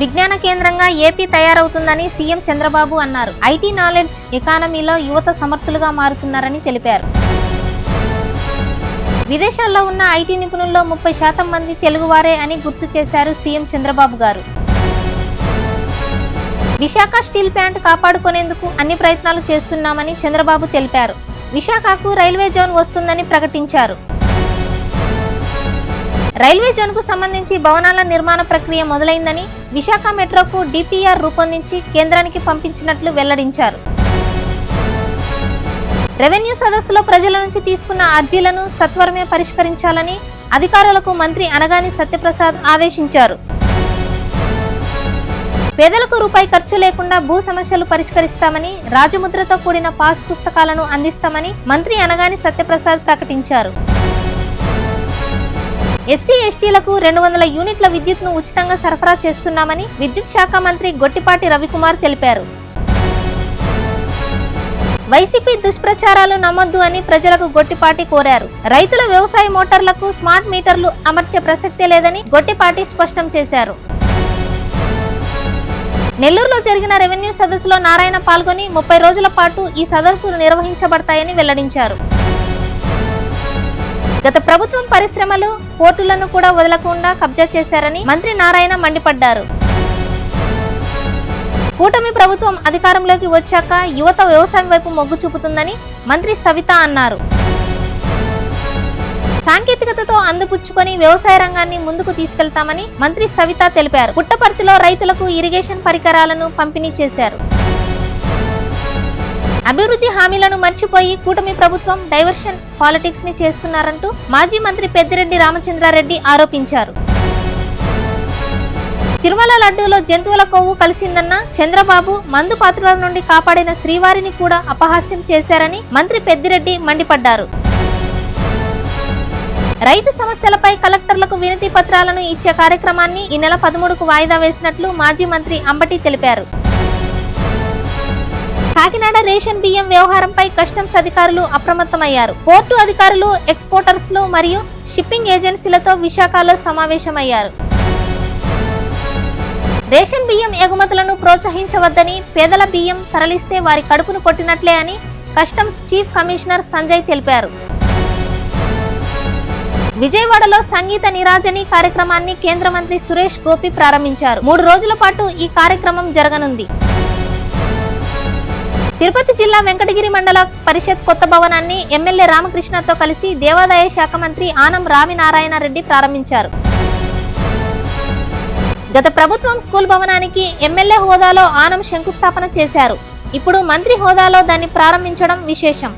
విజ్ఞాన కేంద్రంగా AP తయారవుతుందని CM Chandrababu అన్నారు. ఐటీ నాలెడ్జ్ ఎకానమీలో యువత సమర్థులుగా మారుతున్నారని తెలిపారు. విదేశాల్లో ఉన్న ఐటీ నిపుణుల్లో ముప్పై శాతం మంది తెలుగువారే అని గుర్తు చేశారు సీఎం చంద్రబాబు గారు. విశాఖ స్టీల్ ప్లాంట్ కాపాడుకునేందుకు అన్ని ప్రయత్నాలు చేస్తున్నామని చంద్రబాబు తెలిపారు. విశాఖకు రైల్వే జోన్ వస్తుందని ప్రకటించారు. రైల్వే జోన్కు సంబంధించి భవనాల నిర్మాణ ప్రక్రియ మొదలైందని విశాఖ మెట్రోకు డిపిఆర్ రూపొందించి కేంద్రానికి పంపించినట్లు వెల్లడించారు. రెవెన్యూ సదస్సులో ప్రజల నుంచి తీసుకున్న అర్జీలను సత్వరమే పరిష్కరించాలని అధికారులకు మంత్రి అనగాని సత్యప్రసాద్ ఆదేశించారు. పేదలకు రూపాయి ఖర్చు లేకుండా భూ సమస్యలు పరిష్కరిస్తామని రాజముద్రతో కూడిన పాస్ పుస్తకాలను అందిస్తామని మంత్రి అనగాని సత్యప్రసాద్ ప్రకటించారు. ఎస్సీ ఎస్టీలకు రెండు వందల యూనిట్ల విద్యుత్ను ఉచితంగా సరఫరా చేస్తున్నామని విద్యుత్ శాఖ మంత్రి గొట్టిపాటి రవికుమార్ తెలిపారు. వైసీపీ దుష్ప్రచారాలు నమ్మొద్దు అని ప్రజలకు గొట్టిపాటి కోరారు. రైతుల వ్యవసాయ మోటార్లకు స్మార్ట్ మీటర్లు అమర్చే ప్రసక్తే లేదని గొట్టిపాటి స్పష్టం చేశారు. నెల్లూరులో జరిగిన రెవెన్యూ సదస్సులో నారాయణ పాల్గొని ముప్పై రోజుల పాటు ఈ సదస్సులు నిర్వహించబడతాయని వెల్లడించారు. గత ప్రభుత్వం పరిశ్రమలు పోర్టులను కూడా వదలకుండా కబ్జా చేశారని మంత్రి నారాయణ మండిపడ్డారు. కూటమి ప్రభుత్వం అధికారంలోకి వచ్చాక యువత వ్యవసాయం వైపు మొగ్గు చూపుతుందని మంత్రి సవిత అన్నారు. సాంకేతికతతో అందిపుచ్చుకొని వ్యవసాయ రంగాన్ని ముందుకు తీసుకెళ్తామని మంత్రి సవిత తెలిపారు. పుట్టపర్తిలో రైతులకు ఇరిగేషన్ పరికరాలను పంపిణీ చేశారు. అభివృద్ధి హామీలను మర్చిపోయి కూటమి ప్రభుత్వం డైవర్షన్ పాలిటిక్స్ని చేస్తున్నారంటూ మాజీ మంత్రి పెద్దిరెడ్డి రామచంద్రారెడ్డి ఆరోపించారు. తిరుమల లడ్డూలో జంతువుల కొవ్వు కలిసిందన్న చంద్రబాబు మందు పాత్రల నుండి కాపాడిన శ్రీవారిని కూడా అపహాస్యం చేశారని మంత్రి పెద్దిరెడ్డి మండిపడ్డారు. రైతు సమస్యలపై కలెక్టర్లకు వినతి పత్రాలను ఇచ్చే కార్యక్రమాన్ని ఈ నెల పదమూడుకు వాయిదా వేసినట్లు మాజీ మంత్రి అంబటి తెలిపారు. కాకినాడ రేషన్ బియ్యం వ్యవహారంపై కస్టమ్స్ అధికారులు అప్రమత్తమయ్యారు. పోర్టు అధికారులు ఎక్స్పోర్టర్స్లు మరియు షిప్పింగ్ ఏజెన్సీలతో విశాఖలో సమావేశమయ్యారు. రేషన్ బియ్యం ఎగుమతులను ప్రోత్సహించవద్దని పేదల బియ్యం తరలిస్తే వారి కడుపును కొట్టినట్లే అని కస్టమ్స్ చీఫ్ కమిషనర్ సంజయ్ తెలిపారు. విజయవాడలో సంగీత నిరాజని కార్యక్రమాన్ని కేంద్ర మంత్రి సురేష్ గోపి ప్రారంభించారు. మూడు రోజుల పాటు ఈ కార్యక్రమం జరగనుంది. తిరుపతి జిల్లా వెంకటగిరి మండల పరిషత్ కొత్త భవనాన్ని ఎమ్మెల్యే రామకృష్ణతో కలిసి దేవాదాయ శాఖ మంత్రి ఆనం రామినారాయణ రెడ్డి ప్రారంభించారు. గత ప్రభుత్వం స్కూల్ భవనానికి ఎమ్మెల్యే హోదాలో ఆనం శంకుస్థాపన చేశారు. ఇప్పుడు మంత్రి హోదాలో దాన్ని ప్రారంభించడం విశేషం.